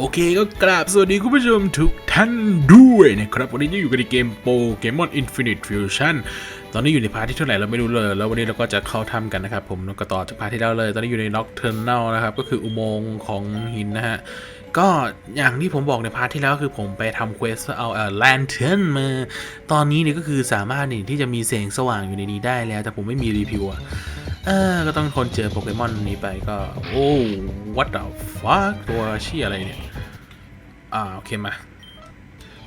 โอเคก็กราบสวัสดีคุณผู้ชมทุกท่านด้วยนะครับ วันนี้อยู่กันในเกมโปเกมอน Infinite Fusion ตอนนี้อยู่ในพาร์ทที่เท่าไหร่เราไม่รู้เลย แล้ววันนี้เราก็จะเข้าถ้ำกันนะครับ ผมก็ต่อจากพาร์ทที่แล้วเลย ตอนนี้อยู่ใน Nocturnal นลนะครับ ก็คืออุโมงค์ของหินนะฮะ ก็อย่างที่ผมบอกในพาร์ทที่แล้วคือผมไปทำเควสเอาเอ่อแลนเทนมา ตอนนี้เนี่ยก็คือสามารถนี่ที่จะมีแสงสว่างอยู่ในนี้ได้แล้ว แต่ผมไม่มีรีวิวอะเออก็ต้องทนเจอโปเกมอนนี้ไปก็ โอ้ what the fuck ตัวเชี่ยอะไรเนี่ย อ่า โอเคมา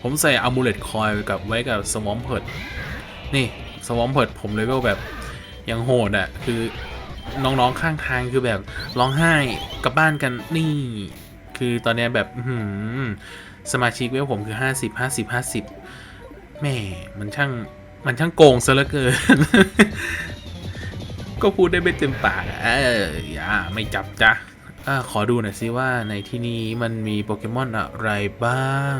ผมใส่อ m มูเลตคอยกับไว้กับสวอมเพิร์ดนี่สวอมเพิร์ดผมเลเวลแบบยังโหดอะ่ะ คือน้องๆข้างทางคือแบบร้องไห้กลับบ้านกันนี่ คือตอนเนี้ยแบบหือสมาชิกเวลผมคือ 50 50 50แหม่มันช่างมันช่างโกงซะเหลือเกิน ก็พูดได้ไม่เต็มปากอะเอออย่าไม่จับจ้ะ อ่าขอดูหน่อยสิว่าในที่นี้มันมีโปเกมอนอะไรบ้าง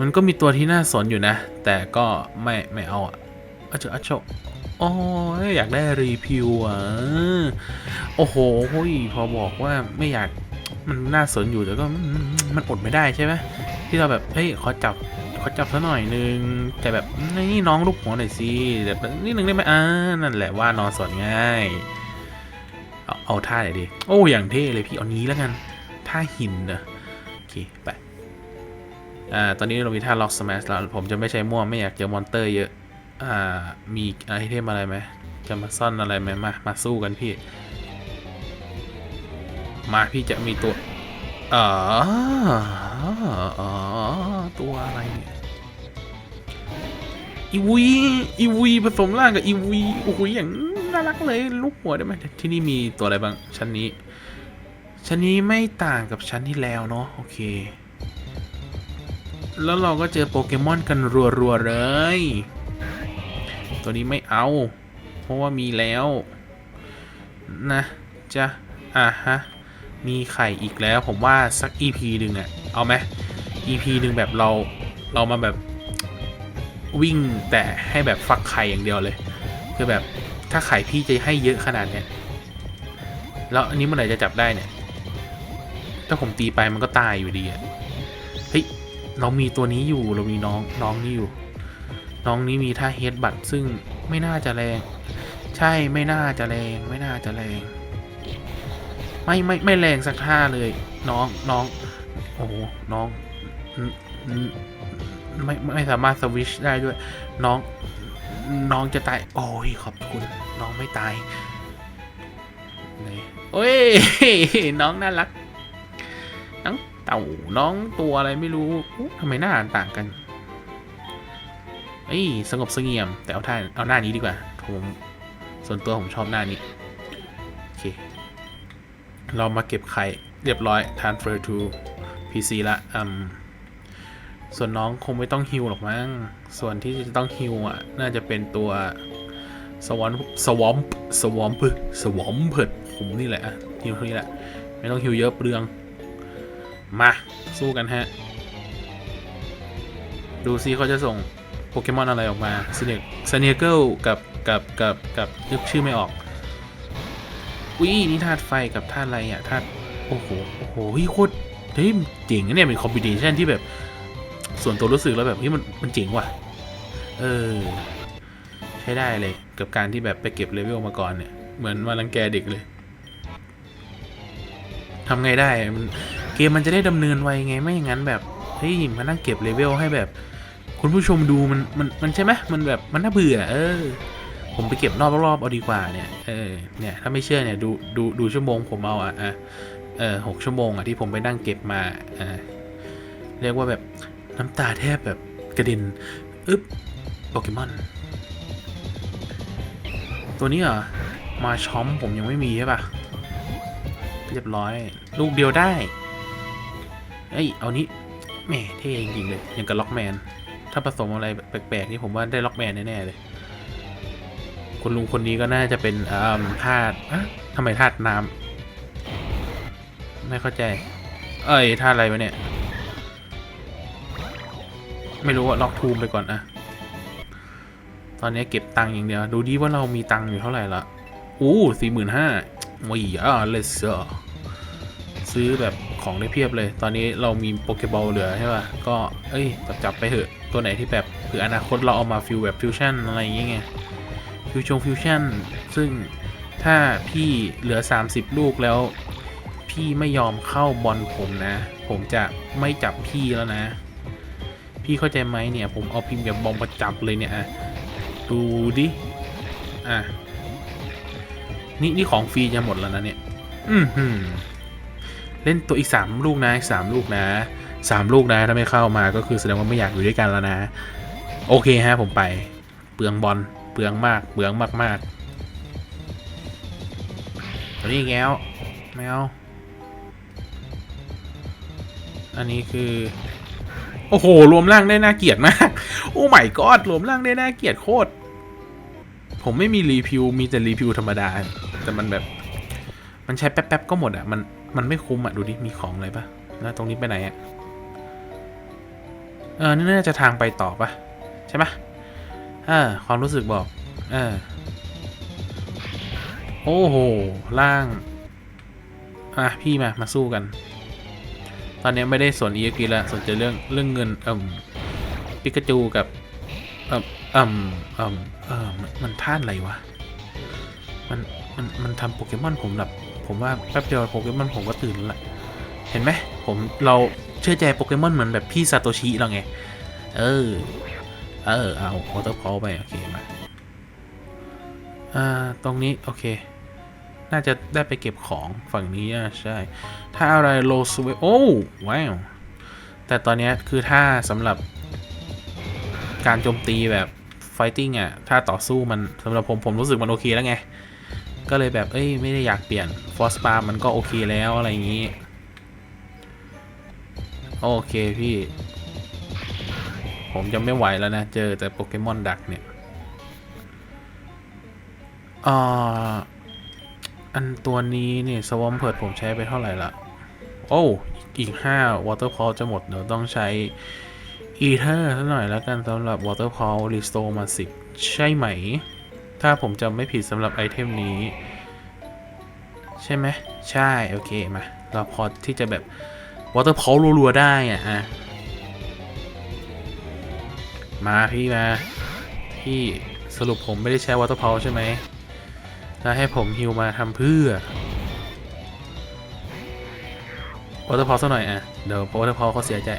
มันก็มีตัวที่น่าสนอยู่นะ แต่ก็ไม่ไม่เอาอะอะเจอะโชโอ้ยอยากได้รีพิวอะ โอ้โหพอบอกว่าไม่อยากมันน่าสนอยู่แต่ก็มันอดไม่ได้ใช่ไหมที่เราแบบเฮ้ยขอจับขอจับซะหน่อยนึงแต่แบบนี่น้องลูกหัวหน่อยสิแบบนิดนึงได้ไหมอ่านั่นแหละว่านอนสอนง่าย เอาเอาท่าไหนดี โอ้อย่างเท่เลยพี่เอานี้แล้วกันท่าหินนะโอเคไปอ่าตอนนี้เรามีท่าล็อกสมัชแล้วผมจะไม่ใช้ม่วไม่อยากเจอมอนเตอร์เยอะอ่ามีไอเทมอะไรไหมจะมาซ่อนอะไรไหมมามาสู้กันพี่ มาพี่จะมีตัวอ๋ออตัวอะไรเนี่ยอีวีอีวีผสมร่างกับอีวีโอ้โหอย่าง น่ารักเลยลูกหัวได้ไหมที่นี่มีตัวอะไรบ้างชั้นนี้ ชั้นนี้ไม่ต่างกับชั้นที่แล้วเนาะโอเค แล้วเราก็เจอโปเกมอนกันรัวๆเลย ตัวนี้ไม่เอา เพราะว่ามีแล้ว นะจะอะฮะมีไข่อีกแล้วผมว่าสัก EP หนึ่งอะเอาไหม EP หนึ่งแบบเราเรามาแบบวิ่งแต่ให้แบบฟักไข่อย่างเดียวเลย คือแบบ ถ้าไข่พี่จะให้เยอะขนาดเนี้ยแล้วอันนี้เมื่อไหร่จะจับได้เนี่ย ถ้าผมตีไปมันก็ตายอยู่ดีอะเฮ้ยเรามีตัวนี้อยู่เรามีน้องน้องนี่อยู่ น้องนี้มีท่าเฮดบัตซึ่งไม่น่าจะแรง ใช่ไม่น่าจะแรง ไม่น่าจะแรง ไม่ไม่ไม่แรงสักท่าเลย น้องน้อง โอ้โหน้องไม่ไม่สามารถสวิชได้ด้วย น้อง น้องจะตาย โอ้ยขอบคุณ น้องไม่ตายโอ้ย น้องน่ารัก น้องเต่า น้องตัวอะไรไม่รู้ทำไมหน้าต่างกันเอ้ยสงบเสงี่ยม แต่เอาท่าเอาหน้านี้ดีกว่า ผมส่วนตัวผมชอบหน้านี้ โอเค เรามาเก็บไข่เรียบร้อย transfer to PC ละอืม ส่วนน้องคงไม่ต้องฮิวหรอกมั้ง ส่วนที่จะต้องฮิวอะ น่าจะเป็นตัวสวอมสวอมสวอมสวอมเพิดผมนี่แหละฮิวเท่านี้แหละ ไม่ต้องฮิวเยอะเปลือง มา สู้กันฮะ ดูซิเขาจะส่งโปเกมอนอะไรออกมาสเนกสเนเกิลกับกับกับกับนึกชื่อไม่ออกอุ้ยนี่ธาตุไฟกับธาตุอะไรอะธาตุโอ้โหโอ้โหโคตรเฮ้ยเจ๋งนะเนี่ยเป็นคอมบิเนชันที่แบบ ส่วนตัวรู้สึกแล้วแบบเฮ้ยมันมันเจ๋งว่ะ เออ ใช้ได้เลยกับการที่แบบไปเก็บเลเวลมาก่อนเนี่ย เหมือนมารังแกเด็กเลยทำไงได้มันเกมมันจะได้ดำเนินไวไงไม่อย่างนั้นแบบเฮ้ยมานั่งเก็บเลเวลให้แบบ คุณผู้ชมดูมันมันมันใช่ไหมมันแบบมันน่าเบื่อ เออ ผมไปเก็บรอบรอบเอาดีกว่าเนี่ยเออเนี่ยถ้าไม่เชื่อเนี่ยดูดูดูชั่วโมงผมเอาอะอะเออหกชั่วโมงอะที่ผมไปนั่งเก็บมาอ่าเรียกว่าแบบ น้ำตาแทบแบบกระเด็นอึ๊บโปเกมอน ตัวนี้เหรอ มาช้อมผมยังไม่มีใช่ปะเรียบร้อย ลูกเดียวได้ เอ้ย เอานี้แหมเท่จริงๆเลย อย่างกับล็อกแมน ถ้าผสมอะไรแปลกๆนี่ผมว่าได้ล็อกแมนแน่ ๆ เลย คุณลุงคนนี้ก็น่าจะเป็นอ่าธาตุอะทำไมธาตุน้ำไม่เข้าใจ เอ้ยธาตุอะไรวะเนี่ย ไม่รู้อะล็อกทูมไปก่อนอะตอนนี้เก็บตังค์อย่างเดียว ดูดีว่าเรามีตังค์อยู่เท่าไหร่ละอู้สี่หมื่นห้าว้ยอะเลเซอร์ซื้อแบบของได้เพียบเลย ตอนนี้เรามีโปเกบอลเหลือใช่ป่ะ ก็ เอ้ย จับจับไปเถอะ ตัวไหนที่แบบเผื่ออนาคตเราเอามาฟิวแบบฟิวชั่นอะไรอย่างเงี้ยฟิวชงฟิวชั่น ซึ่งถ้าพี่เหลือ 30 ลูกแล้ว พี่ไม่ยอมเข้าบอลผมนะ ผมจะไม่จับพี่แล้วนะ พี่เข้าใจไหมเนี่ย ผมเอาพิมพ์กับบอมประจับเลยเนี่ยอะดูดิอะนี่นี่ของฟรีจะหมดแล้วนะเนี่ยอือหือเล่นตัวอีกสามลูกนะอีสามลูกนะสามลูกนะถ้าไม่เข้ามาก็คือแสดงว่าไม่อยากอยู่ด้วยกันแล้วนะ โอเคฮะผมไป เปลืองบอลเปลืองมากเปลืองมากมากๆตัวนี้อีกแล้วไม่เอาอันนี้คือ โอ้โห รวมร่างได้น่าเกลียดมาก โอ้ไม่กอดรวมร่างได้น่าเกลียดโคตร ผมไม่มีรีพิว มีแต่รีพิวธรรมดา แต่มันแบบ มันใช้แป๊บๆก็หมดอะ มัน มันไม่คุ้มอะ ดูดิ มีของอะไรปะแล้วตรงนี้ไปไหนอะ เออ นี่น่าจะทางไปต่อปะใช่ปะเออ ความรู้สึกบอก เออ โอ้โหล่าง อะ พี่มา มาสู้กัน อนนี้ไม่ได้สน EXP แล้วสนใจเรื่องเรื่องเงินอ่มปิกาจูกับอ่มอ่มอ่มเออมันมันท่านอะไรวะ มันมันมันทำโปเกมอนผมแบบผมว่าแป๊บเดียวโปเกมอนผมก็ตื่นแล้วล่ะเห็นไหมผมเราเชื่อใจโปเกมอนเหมือนแบบพี่ซาโตชิเราไง เออ เออ เอาวอเตอร์พอไป โอเค มา อ่า ตรงนี้ โอเค น่าจะได้ไปเก็บของฝั่งนี้อะใช่ ถ้าอะไรโลสเวโอ้ว้าวแต่ตอนนี้คือถ้าสำหรับการโจมตีแบบไฟติ้งอะ ถ้าต่อสู้มันสำหรับผมผมรู้สึกมันโอเคแล้วไง ก็เลยแบบ เอ้ย ไม่ได้อยากเปลี่ยนฟอสปามันก็โอเคแล้วอะไรอย่างนี้ โอเคพี่ ผมจะไม่ไหวแล้วนะ เจอแต่โปเกมอนดักเนี่ยอ่า อันตัวนี้เนี่ยสวอมเพิร์ดผมใช้ไปเท่าไหร่ละโอ้อีก5 Waterfall จะหมด เดี๋ยวต้องใช้ Ether สักหน่อยแล้วกันสำหรับ Waterfall Restore มา10ใช่ไหม ถ้าผมจำไม่ผิดสำหรับไอเทมนี้ ใช่ไหม ใช่ โอเค มา เราพอที่จะแบบ Waterfall รัวๆได้อะอะมาพี่มา พี่สรุปผมไม่ได้ใช้ Waterfall ใช่ไหม แล้วให้ผมฮิวมาทำเพื่อวอเตอร์พอสักหน่อยอะ เดี๋ยววอเตอร์พอเขาเสียใจ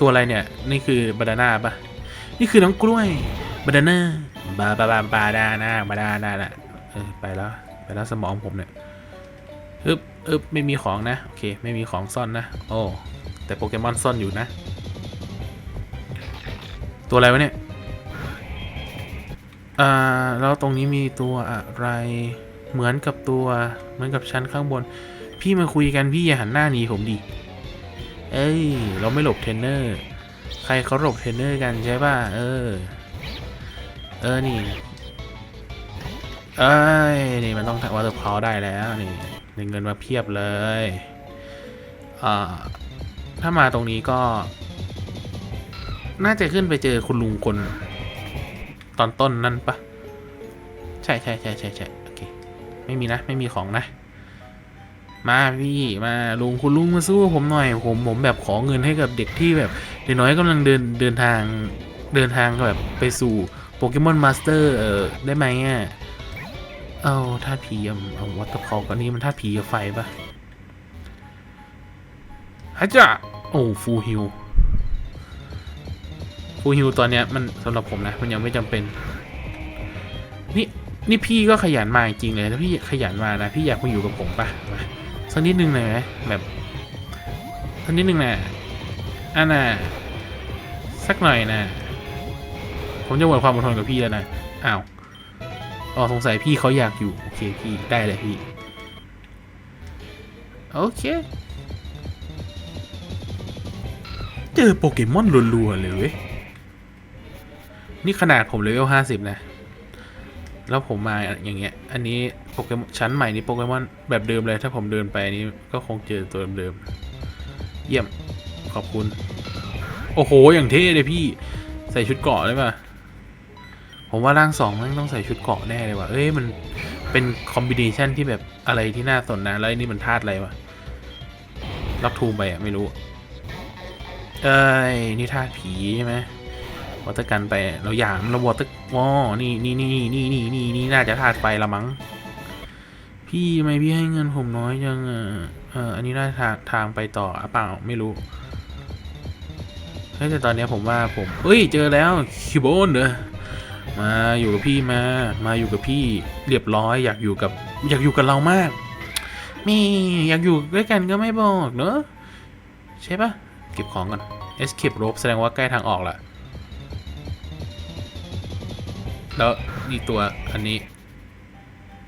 ตัวอะไรเนี่ย นี่คือบานาน่าปะนี่คือน้องกล้วยบานาน่าบาบาบาบาดาน่าบาดาน่าน่ะเออไปแล้ว ไปแล้วสมองผมเนี่ยอึบอึบไม่มีของนะ โอเค ไม่มีของซ่อนนะ โอ้ แต่โปเกมอนซ่อนอยู่นะ ตัวอะไรวะเนี่ย อ่าแล้วตรงนี้มีตัวอะไรเหมือนกับตัว เหมือนกับชั้นข้างบน พี่มาคุยกันพี่อย่าหันหน้าหนีผมดิเอ้ยเราไม่หลบเทรนเนอร์ ใครเขาหลบเทรนเนอร์กันใช่ป่ะเออ เออนี่เอ้ยนี่มันต้องวอเตอร์พาวได้แล้วนี่ได้เงินมาเพียบเลยอ่าถ้ามาตรงนี้ก็ น่าจะขึ้นไปเจอคุณลุงคน ตอนต้นนั่นปะใช่ใช่ใช่ใช่ใช่โอเคไม่มีนะไม่มีของนะ มาพี่มาลุงคุณลุงมาสู้ผมหน่อย ผมผมแบบขอเงินให้กับเด็กที่แบบเด็กน้อยกำลังเดินเดินทางเดินทางแบบไปสู่โปเกมอนมาสเตอร์เออได้ไหมอะเอาธาผีเอาเอาวัตถุพอกันนี้มันธาผีกับไฟปะฮัจจะโอ้ฟูฮิว ฟูฮิวตอนเนี้ยมันสำหรับผมนะ มันยังไม่จำเป็น นี่นี่พี่ก็ขยันมาจริงเลยถ้าพี่ขยันมานะพี่อยากมาอยู่กับผมปะมาสักนิดนึงหน่อยไหมแบบสักนิดนึงนะอันน่ะสักหน่อยนะผมจะหมดความอดทนกับพี่แล้วนะอ้าวอ๋อสงสัยพี่เขาอยากอยู่โอเคพี่ได้เลยพี่โอเคเจอโปเกมอนรัวๆเลยเว้ย นี่ขนาดผมเลเวลห้าสิบนะ แล้วผมมาอย่างเงี้ย อันนี้โปเกมอนชั้นใหม่นี้โปเกมอนแบบเดิมเลย ถ้าผมเดินไปนี้ก็คงเจอตัวเดิมๆ เยี่ยม ขอบคุณ โอ้โห อย่างเท่เลยพี่ ใส่ชุดเกาะได้ปะผมว่าร่างสองมันต้องใส่ชุดเกาะแน่เลยว่ะ เอ้ย มันเป็นคอมบิเนชันที่แบบอะไรที่น่าสนนะ แล้วอ้นี่มันธาตุอะไรวะล็อกทูมไปอะ ไม่รู้ เอ้ย นี่ท่าผีใช่ไหม วอเตอร์กันไปเราหยามเราวอเตอร์วอนี่นี่นี่นี่นี่นี่นี่น่าจะธาตุไฟละมั้ง พี่ทำไมพี่ให้เงินผมน้อยจังเอออันนี้น่าทางทางไปต่ออะเปล่าไม่รู้เฮ้ยแต่ตอนนี้ผมว่าผมเฮ้ย เจอแล้วคิโบนเด้อมาอยู่กับพี่มา มาอยู่กับพี่เรียบร้อย อยากอยู่กับ อยากอยู่กับเรามาก มีอยากอยู่ด้วยกันก็ไม่บอกเนอะใช่ปะเก็บของก่อน escape rope แสดงว่าใกล้ทางออกละ แล้วนี่ตัวอันนี้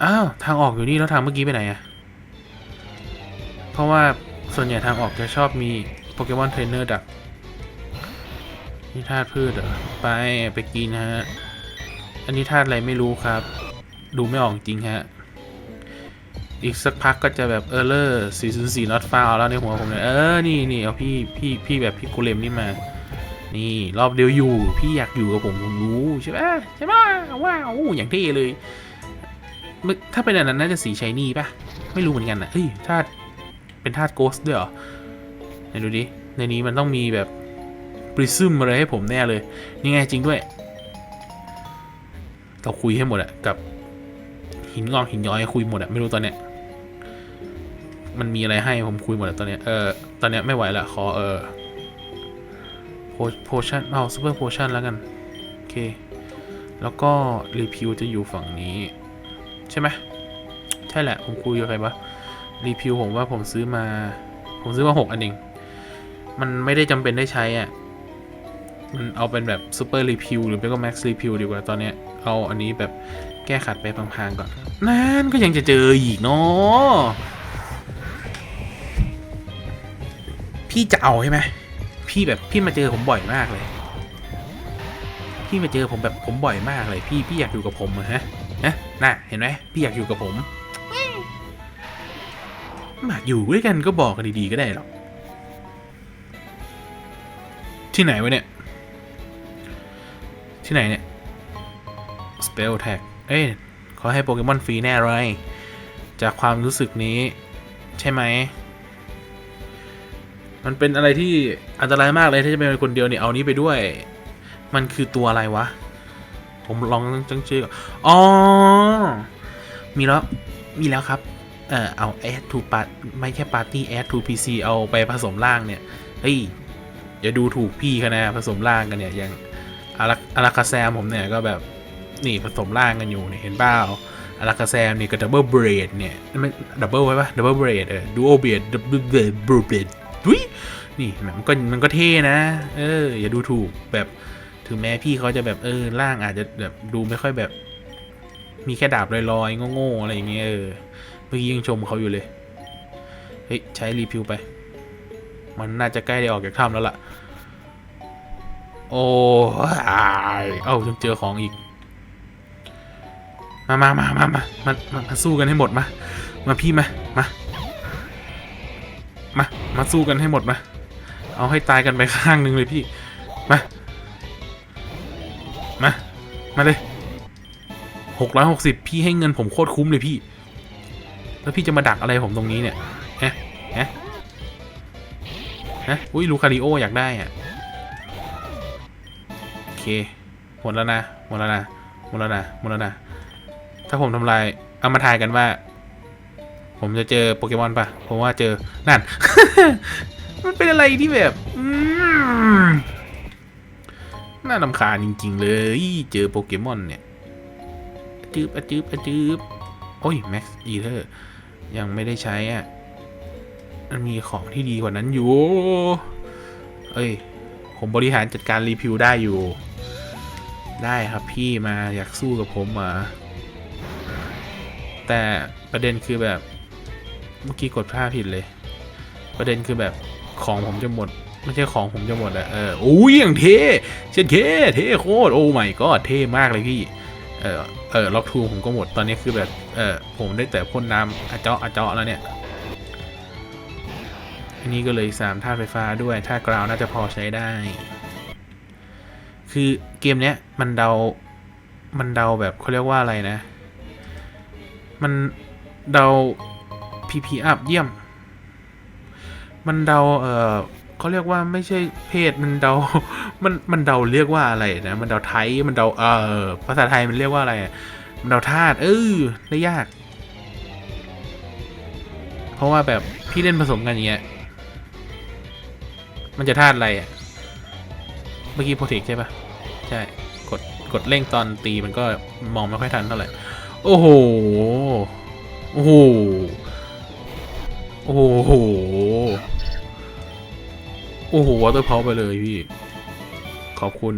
อ้าว ทางออกอยู่นี่แล้วทางเมื่อกี้ไปไหนอะเพราะว่าส่วนใหญ่ทางออกจะชอบมีโปเกมอนเทรนเนอร์ดักนี่ธาตุพืชเหรอไปไปกินฮะ อันนี้ธาตุอะไรไม่รู้ครับ ดูไม่ออกจริงฮะ อีกสักพักก็จะแบบเออร์เลอร์404 not found แล้วในหัวผมเลยเออ นี่นี่เอาพี่พี่พี่แบบพี่กูเลมนี่มา นี่รอบเดียวอยู่ พี่อยากอยู่กับผมผมรู้ใช่ไหมใช่ไหมว้าวอย่างเท่เลย ถ้าเป็นอันนั้นน่าจะสีชายนี่ปะไม่รู้เหมือนกันนะเฮ้ยธาตุเป็นธาตุโกสด้วยเหรอไหนดูดิ ในนี้มันต้องมีแบบปริซึมอะไรให้ผมแน่เลย นี่ไงจริงด้วย เราคุยให้หมดอะกับ หินงอกหินย้อยคุยหมดอะไม่รู้ตอนเนี้ย มันมีอะไรให้ผมคุยหมดอะตอนเนี้ย เออตอนเนี้ยไม่ไหวละขอเออ โพชั่นเอาซูเปอร์โพชั่นแล้วกัน โอเค แล้วก็รีพิวจะอยู่ฝั่งนี้ ใช่ไหมใช่แหละ ผมคุยกับใครปะรีพิวผมว่าผมซื้อมา ผมซื้อมาหกอันเอง มันไม่ได้จำเป็นได้ใช้อะ มันเอาเป็นแบบซูเปอร์รีพิวหรือไม่ก็แม็กซ์รีพิวดีกว่าตอนเนี้ย เอาอันนี้แบบแก้ขัดไปพลางๆก่อน นั่นก็ยังจะเจออีกเนาะพี่จะเอาใช่ไหม พี่แบบพี่มาเจอผมบ่อยมากเลย พี่มาเจอผมแบบผมบ่อยมากเลย พี่พี่อยากอยู่กับผมเหรอฮะนะน่ะเห็นไหมพี่อยากอยู่กับผมมาอยู่ด้วยกันก็บอกกันดีๆก็ได้หรอกที่ไหนวะเนี่ย ที่ไหนเนี่ย Spell Tag เอ้ยขาให้โปเกมอนฟรีแน่เลยจากความรู้สึกนี้ ใช่ไหม มันเป็นอะไรที่อันตรายมากเลยถ้าจะเป็นคนเดียวเนี่ยเอานี้ไปด้วย มันคือตัวอะไรวะ ผมลองจังชื่อก่อนอ๋อ มีแล้ว มีแล้วครับ เออเอา add to part ไม่แค่ party add to pc เอาไปผสมร่างเนี่ย เฮ้ย อย่าดูถูกพี่เขานะผสมร่างกันเนี่ยอย่างอาราอาราคาแซมผมเนี่ยก็แบบนี่ผสมร่างกันอยู่เนี่ยเห็นเปล่าอาราคาแซมเนี่ยกับดับเบิลเบรดเนี่ยไม่ดับเบิลไว้ปะดับเบิลเบรดเออดูโอเบรดดับเบิลเบรด ทุยนี่มันก็มันก็เท่นะ เออ อย่าดูถูกแบบถึงแม้พี่เขาจะแบบเออร่างอาจจะแบบดูไม่ค่อยแบบ มีแค่ดาบลอยๆโง่ๆอะไรอย่างเงี้ยเออเมื่อกี้ยังชมเขาอยู่เลย เฮ้ย ใช้รีพิวไป มันน่าจะใกล้ได้ออกจากถ้ำแล้วล่ะ โอ้ยเอ้าจังเจอของอีก มามามามามามัมาสู้กันให้หมดมา มาพี่มา มา มา มาสู้กันให้หมดมา เอาให้ตายกันไปข้างหนึ่งเลยพี่ มา มา มาเลยหกร้อยหกสิบพี่ให้เงินผมโคตรคุ้มเลยพี่ แล้วพี่จะมาดักอะไรผมตรงนี้เนี่ยฮะฮะฮะอุ้ยลูคาริโออยากได้อะ โอเค หมดแล้วนะ หมดแล้วนะ หมดแล้วนะ หมดแล้วนะ ถ้าผมทำลาย เอามาทายกันว่า ผมจะเจอโปเกมอนปะผมว่าเจอ นั่น มันเป็นอะไรที่แบบน่าลำคาญจริง ๆ เลย เจอโปเกมอนเนี่ยจืบอจืบอจืบโอ้ยแม็กซ์อีเทอร์ยังไม่ได้ใช้อะ มันมีของที่ดีกว่านั้นอยู่ เอ้ย ผมบริหารจัดการรีพิวได้อยู่ ได้ครับพี่มาอยากสู้กับผมมาแต่ประเด็นคือแบบ มื่อกี้กดพลาดผิดเลย ประเด็นคือแบบของผมจะหมด ไม่ใช่ของผมจะหมดอะเออโอ้ยอย่างเท่เช่นเคเท่โคตรโอ้ไม่ก็เท่มากเลยพี่เออเออล็อกทูผมก็หมดตอนนี้คือแบบเออผมได้แต่พ่นน้ำอาเจาะอาเจาะแล้วเนี่ยอันนี้ก็เลยสามท่าไฟฟ้าด้วยท่ากราวน่าจะพอใช้ได้ คือเกมเนี้ยมันเดา มันเดาแบบเขาเรียกว่าอะไรนะ มันเดา PP up เยี่ยม มันเดาเออเขาเรียกว่าไม่ใช่เพศมันเดา มันมันเดาเรียกว่าอะไรนะ มันเดาไทยมันเดาเออภาษาไทยมันเรียกว่าอะไร มันเดาธาตุเออได้ยาก เพราะว่าแบบพี่เล่นผสมกันอย่างเงี้ย มันจะธาตุอะไรอะ เมื่อกี้โปรเทคใช่ปะใช่ กดกดเร่งตอนตีมันก็มองไม่ค่อยทันเท่าไหร่ โอ้โห โอ้โห โอ้โห โอ้โหวอเตอร์พาไปเลยพี่ ขอบคุณ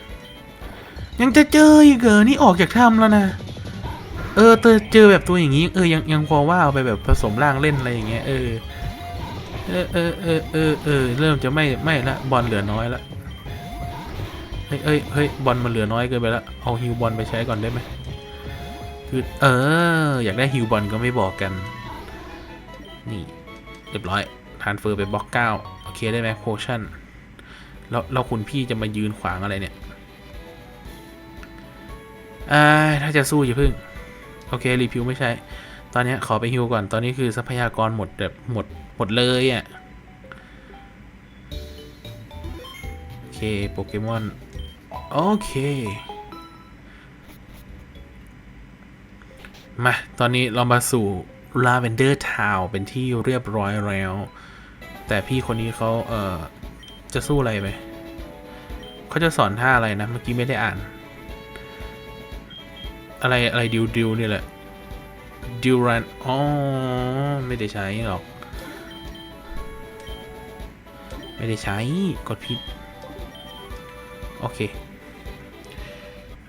1,300 ยังจะเจออีกเหรอนี่ออกจากถ้ำแล้วนะ เออเจอเจอแบบตัวอย่างนี้ เออ ยังยังพอว่าเอาไปแบบผสมร่างเล่นอะไรอย่างเงี้ย เออ เออเออเออเออเออเริ่มจะไม่ไม่ละบอลเหลือน้อยละเฮ้ยเฮ้ยเฮ้ยบอลมันเหลือน้อยเกินไปล้วเอาฮิวบอลไปใช้ก่อนได้ไหมคือเออ อยากได้ฮิวบอลก็ไม่บอกกัน นี่ เรียบร้อยทานเฟอร์ไปบล็อกเก้าโอเคได้ไหมโพชั่นแล้วแล้วคุณพี่จะมายืนขวางอะไรเนี่ยอถ้าจะสู้อย่าพึ่ง โอเค รีพิวไม่ใช่ ตอนนี้ขอไปฮิวก่อน ตอนนี้คือทรัพยากรหมดแบบหมดหมดเลยอะ่ะ โอเค โปเกมอน โอเค มา ตอนนี้เรามาสู่ Lavender Town เป็นที่เรียบร้อยแล้ว แต่พี่คนนี้เขาเออจะสู้อะไรไปเขาจะสอนท่าอะไรนะ เมื่อกี้ไม่ได้อ่าน อะไรอะไรดิวดิวนี่แหละดิวรันอ๋อไม่ได้ใช้หรอก ไม่ได้ใช้กดผิด โอเค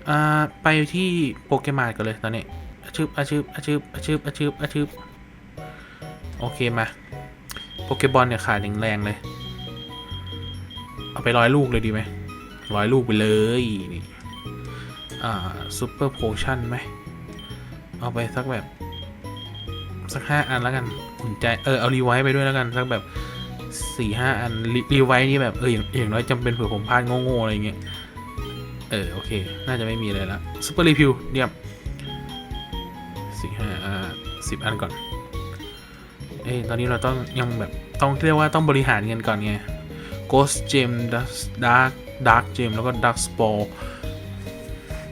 อ่า ไปที่โปเกมอนกันเลยตอนนี้ ชืบอาชืบอาชืบอาชืบอาชืบอาชืบโอเคมา โปเกบอลเนี่ยขาดแรงๆเลย เอาไปร้อยลูกเลยดีไหมร้อยลูกไปเลยนี่อ่าซูเปอร์โพชั่นไหม เอาไปสักแบบ สักห้าอันแล้วกันอุ่นใจ เออ เอารีไวท์ไปด้วยแล้วกัน สักแบบสี่ห้าอันรีรีไวท์นี่แบบ เอออย่างอย่างน้อยจำเป็นเผื่อผมพลาดโง่ๆอะไรอย่างเงี้ย เออ โอเค น่าจะไม่มีเลยละซูเปอร์รีพิวเดียบ สี่ห้าอ่าสิบอันก่อน เอ้ตอนนี้เราต้องยังแบบต้องเรียกว่าต้องบริหารเงินก่อนไง Ghost Gem Dark Dark Gem แล้วก็ Dark Spore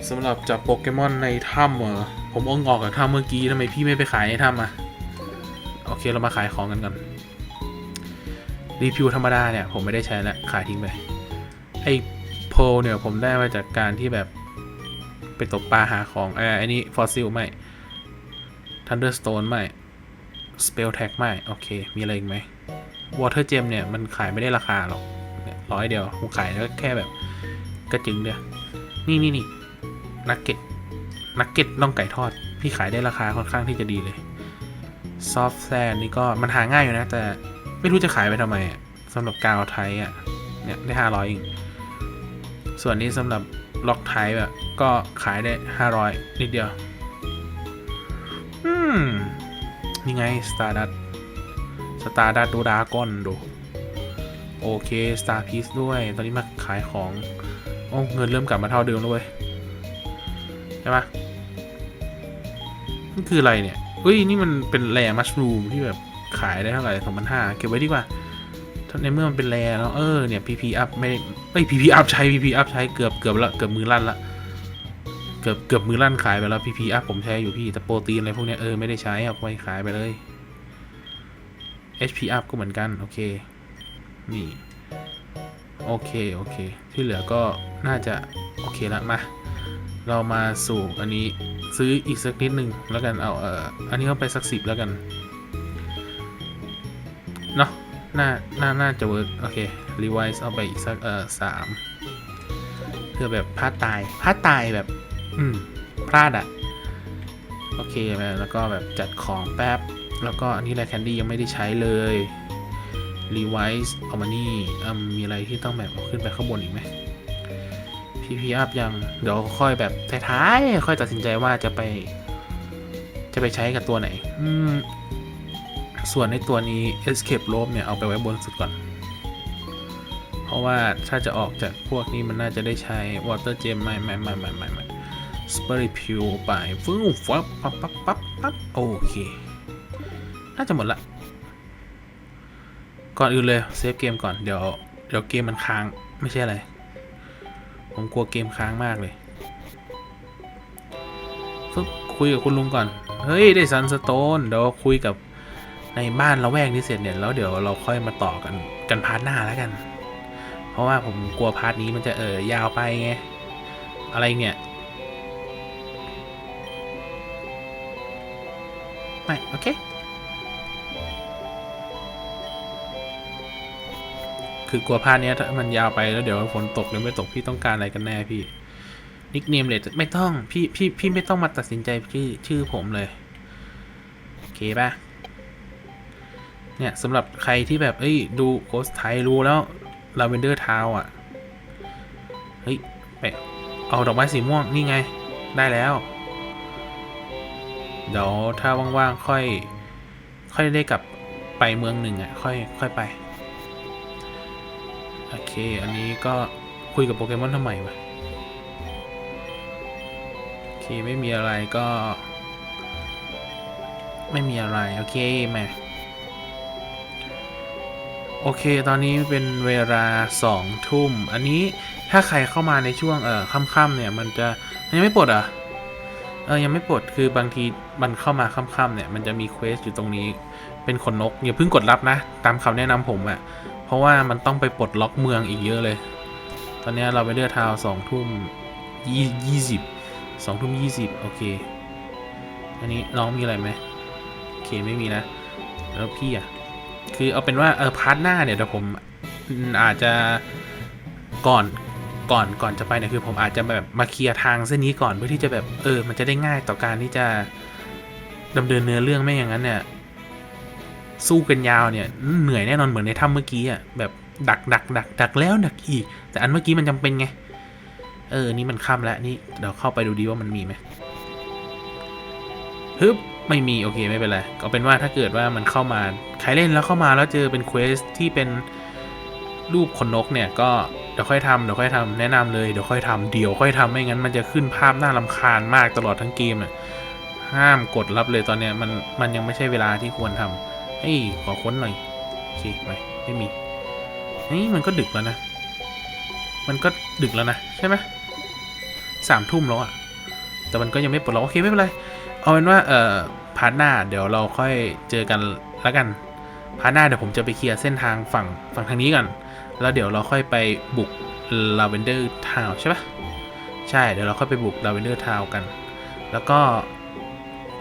สำหรับจับโปเกมอนในถ้ำเหรอผมเอาออกจากถ้ำเมื่อกี้ทำไมพี่ไม่ไปขายในถ้ำอะ โอเคเรามาขายของกันก่อน รีพิวธรรมดาเนี่ย ผมไม่ได้ใช้แล้วขายทิ้งไป ไอ้โพเนี่ยผมได้มาจากการที่แบบไปตกปลาหาของเอออันนี้ฟอสซิลไม่ Thunderstone ไม่ Spell Tag ไม่ โอเค มีอะไรอีกไหม Water Gem เนี่ย มันขายไม่ได้ราคาหรอกร้อยเดียวผมขายก็แค่แบบ กระจึงเดียว นี่นี่นี่นักเก็ตนักเก็ตน่องไก่ทอด พี่ขายได้ราคาค่อนข้างที่จะดีเลย Soft Sand นี่ก็มันหาง่ายอยู่นะ แต่ไม่รู้จะขายไปทำไมอะสำหรับกาวไทยอะเนี่ยได้ห้าร้อยเองส่วนนี้สำหรับล็อกไทป์อะก็ขายได้ห้าร้อยนิดเดียว มนี่ไง Stardust Stardust ดูดากอนดู โอเค Star Piece ด้วย ตอนนี้มาขายของ โอ้เงินเริ่มกลับมาเท่าเดิมแล้วเว้ย ใช่ปะนี่คืออะไรเนี่ยเฮ้ย นี่มันเป็นแร่มัชรูมที่แบบขายได้เท่าไหร่สองพันห้าเก็บไว้ดีกว่าถ้าในเมื่อมันเป็นแร่แล้วเออเนี่ย PP up ไม่ได้เอ้ย PP up ใช้ PP up ใช้เกือบเกือบละเกือบมือลั่นละ กือบเกือบมือลั่นขายไปแล้ว PP up ผมใช้อยู่พี่แต่โปรตีนอะไรพวกเนี้ยเออไม่ได้ใช้เอาไปขายไปเลย HP up ก็เหมือนกัน โอเค นี่ โอเค โอเค ที่เหลือก็น่าจะ โอเคละมา เรามาสู่อันนี้ซื้ออีกสักนิดนึงแล้วกันเอาเอออันนี้เอาไปสักสิบแล้วกันเนาะน่าน่าน่าจะเวิร์กโอเครีไวซ์เอาไปอีกสักเออสามเพื่อแบบพาดตายพาดตายแบบ อืมพลาดอะโอเคแล้วก็แบบจัดของแป๊บ แล้วก็อันนี้แหละแคนดี้ยังไม่ได้ใช้เลยรีไวซ์เอามานี่อืมมีอะไรที่ต้องแบบขึ้นไปข้างบนอีกไหมพีพีอัพยัง เดี๋ยวค่อยแบบท้ายๆ ค่อยตัดสินใจว่าจะไป จะไปใช้กับตัวไหน อืม ส่วนในตัวนี้ escape rope เนี่ย เอาไปไว้บนสุดก่อน เพราะว่าถ้าจะออกจากพวกนี้มันน่าจะได้ใช้ water gem ไม่ไม่ไม่ไม่ไม่ ไม่ spirit p u ไปฟึ้งฟับปั๊บปั๊บปั๊บปั๊บโอเค น่าจะหมดละ ก่อนอื่นเลยเซฟเกมก่อนเดี๋ยวเดี๋ยวเกมมันค้างไม่ใช่อะไร ผมกลัวเกมค้างมากเลยฟึบคุยกับคุณลุงก่อน เฮ้ย ได้ซันสโตนเดี๋ยวคุยกับในบ้านเราแวกนี้เสร็จเนี่ยแล้วเดี๋ยวเราค่อยมาต่อกันกันพาร์ทหน้าแล้วกัน เพราะว่าผมกลัวพาร์ทนี้มันจะเออยาวไปไงอะไรเนี่ย ไม่โอเคคือกลัวพาร์ทเนี้ยถ้ามันยาวไปแล้วเดี๋ยวฝนตกหรือไม่ตกพี่ต้องการอะไรกันแน่พี่ นิกเนมเลยไม่ต้องพี่พี่พี่ไม่ต้องมาตัดสินใจชื่อชื่อผมเลย โอเคป่ะ เนี่ยสำหรับใครที่แบบ เอ้ย ดูโคสไทยรู้แล้วลาเวนเดอร์ทาวอะ เฮ้ยไปเอาดอกไม้สีม่วงนี่ไง ได้แล้ว เดี๋ยวถ้าว่างๆค่อย ค่อยได้กลับไปเมืองหนึ่งอะค่อยค่อยไป โอเค อันนี้ก็คุยกับโปเกมอนทำไมวะโอเคไม่มีอะไรก็ ไม่มีอะไร โอเคแม่โอเค ตอนนี้เป็นเวลาสองทุ่ม อันนี้ถ้าใครเข้ามาในช่วงเอ่อค่ำๆเนี่ย มันจะมันยังไม่ปลดอะ เออยังไม่ปลดคือบางทีมันเข้ามาค่ำๆเนี่ยมันจะมีเควสอยู่ตรงนี้เป็นขนนกอย่าเพิ่งกดรับนะ ตามคำแนะนำผมอะ่ะ เพราะว่ามันต้องไปปลดล็อกเมืองอีกเยอะเลย ตอนนี้เราไปเลือกทาวสองทุ่มยี่สิบสองทุ่มยี่สิบโอเค อันนี้น้องมีอะไรไหมโอเคไม่มีนะ แล้วพี่อะคือเอาเป็นว่าเออพาร์ทหน้าเนี่ยเดี๋ยวผมอาจจะก่อน ก่อนก่อนจะไปเนี่ยคือผมอาจจะแบบมาเคลียร์ทางเส้นนี้ก่อนเพื่อที่จะแบบเออ มันจะได้ง่ายต่อการที่จะดำเนินเนื้อเรื่องไม่อย่างนั้นเนี่ยสู้กันยาวเนี่ยเหนื่อยแน่นอนเหมือนในถ้ำเมื่อกี้อะแบบดักดักดักดักแล้วดักอีก แต่อันเมื่อกี้มันจำเป็นไงเออนี่มันค่ำแล้วนี่เดี๋ยวเข้าไปดูดีว่ามันมีไหมฮึบไม่มีโอเคไม่เป็นไรก็เป็นว่าถ้าเกิดว่ามันเข้ามาใครเล่นแล้วเข้ามาแล้วเจอเป็นเควสที่เป็นรูปขนนกเนี่ยก็ เดี๋ยวค่อยทำเดี๋ยวค่อยทำแนะนำเลยเดี๋ยวค่อยทำเดี๋ยวค่อยทำไม่งั้นมันจะขึ้นภาพน่ารำคาญมากตลอดทั้งเกมอะห้ามกดรับเลยตอนเนี้ยมันมันยังไม่ใช่เวลาที่ควรทำเฮ้ยขอค้นหน่อยโอเคไม่ไม่มีนี่มันก็ดึกแล้วนะ มันก็ดึกแล้วนะใช่ไหมสามทุ่มแล้วอะแต่มันก็ยังไม่ปลดล็อกโอเคไม่เป็นไรเอาเป็นว่าเอ่อพาร์ทหน้าเดี๋ยวเราค่อยเจอกันแล้วกันพาร์ทหน้าเดี๋ยวผมจะไปเคลียร์เส้นทางฝั่งฝั่งทางนี้ก่อน แล้วเดี๋ยวเราค่อยไปบุกลาเวนเดอร์ทาวใช่ปะใช่เดี๋ยวเราค่อยไปบุกลาเวนเดอร์ทาวกัน แล้วก็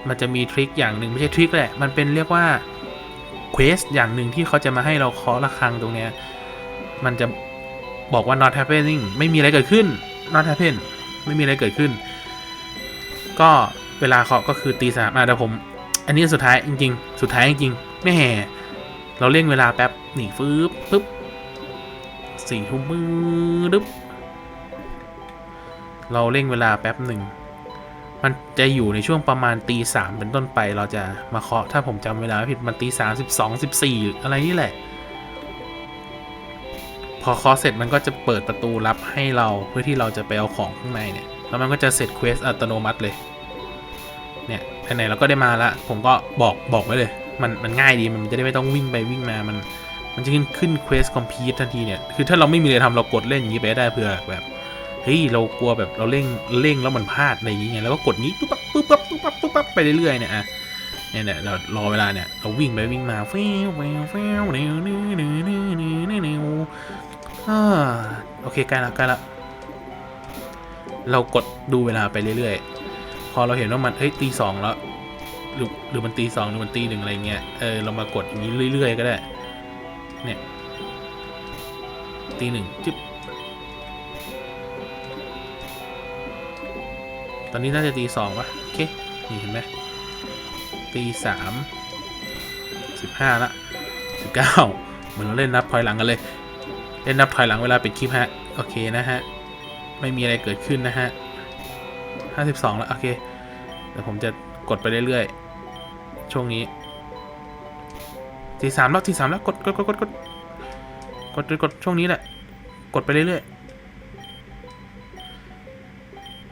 มันจะมีทริคอย่างหนึ่งไม่ใช่ทริคแหละ มันเป็นเรียกว่าเควสอย่างหนึ่งที่เขาจะมาให้เราเคาะระฆังตรงเนี้ย มันจะบอกว่า not happening ไม่มีอะไรเกิดขึ้น not happen ไม่มีอะไรเกิดขึ้น ก็เวลาเคาะก็คือตีสามอะเดี๋ยวผม อันนี้สุดท้ายจริง ๆ สุดท้ายจริงๆไม่แห่เราเร่งเวลาแป๊บหนีฟืบปึ๊บ สี่ทุ่มมือดึบเราเร่งเวลาแป๊บหนึ่ง มันจะอยู่ในช่วงประมาณตีสามเป็นต้นไป เราจะมาเคาะถ้าผมจำเวลาไม่ผิดมันตีสามสิบสองสิบสี่อะไรนี่แหละ พอเคาะเสร็จมันก็จะเปิดประตูรับให้เราเพื่อที่เราจะไปเอาของข้างในเนี่ย แล้วมันก็จะเสร็จเควสอัตโนมัติเลย เนี่ยไหนๆเราก็ได้มาละ ผมก็บอกบอกไว้เลย มันมันง่ายดีมันจะได้ไม่ต้องวิ่งไปวิ่งมามัน มันจะขึ้นขึ้นเควสคอมพีททันทีเนี่ย คือถ้าเราไม่มีอะไรทำเรากดเล่นอย่างนี้ไปได้เผื่อแบบ เฮ้ย เรากลัวแบบเราเร่งเร่งแล้วมันพลาดอะไรอย่างเงี้ยแล้วก็กดงี้ปุ๊บปั๊บปุ๊บปั๊บปุ๊บปั๊บปุ๊บปั๊บไปเรื่อยๆเนี่ยอะเนี่ยเนี่ยเรารอเวลาเนี่ยเราวิ่งไปวิ่งมาเฟ้วเฟ้วเฟ้วเนื้อเนื้อเนื้อเนื้อเนื้อเนื้อเนื้ออ่าโอเคใกล้ละใกล้ละเรากดดูเวลาไปเรื่อยๆ พอเราเห็นว่ามันเฮ้ยตีสองแล้วหรือหรือมันตีสองหรือมันตีหนึ่งอะไรเงี้ยเออเรามากดอย่างนี้เรื่อยๆ ก็ได้ ตีหนึ่งจิ๊บตอนนี้น่าจะตีสองวะโอเค นี่เห็นไหมตีสามสิบห้าละสิบเก้าเหมือนเราเล่นนับถอยหลังกันเลย เล่นนับถอยหลังเวลาปิดคลิปฮะ โอเคนะฮะ ไม่มีอะไรเกิดขึ้นนะฮะห้าสิบสองแล้ว โอเคเดี๋ยวผมจะกดไปเรื่อยๆ ช่วงนี้ทีสามแล้วทีสามแล้ว กดกดกดกด กดกดช่วงนี้แหละ กดไปเรื่อยๆ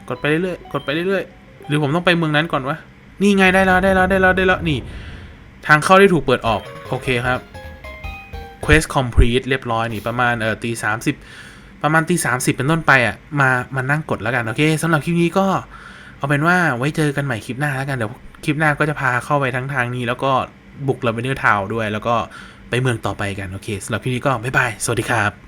กดไปเรื่อยๆ กดไปเรื่อยๆ หรือผมต้องไปเมืองนั้นก่อนวะ นี่ไงได้แล้วได้แล้วได้แล้วได้แล้วนี่ ทางเข้าได้ถูกเปิดออก โอเคครับ quest complete เรียบร้อยนี่ประมาณเออตีสามสิบประมาณตีสามสิบเป็นต้นไปอะมามานั่งกดแล้วกันโอเคสำหรับคลิปนี้ก็เอาเป็นว่าไว้เจอกันใหม่คลิปหน้าแล้วกันเดี๋ยวคลิปหน้าก็จะพาเข้าไปทั้งทางนี้ แล้วก็บุกลาเวนเดอร์ทาวด้วยแล้วก็ ไปเมืองต่อไปกัน โอเคสำหรับพี่นี้ก็บ๊ายบาย สวัสดีครับ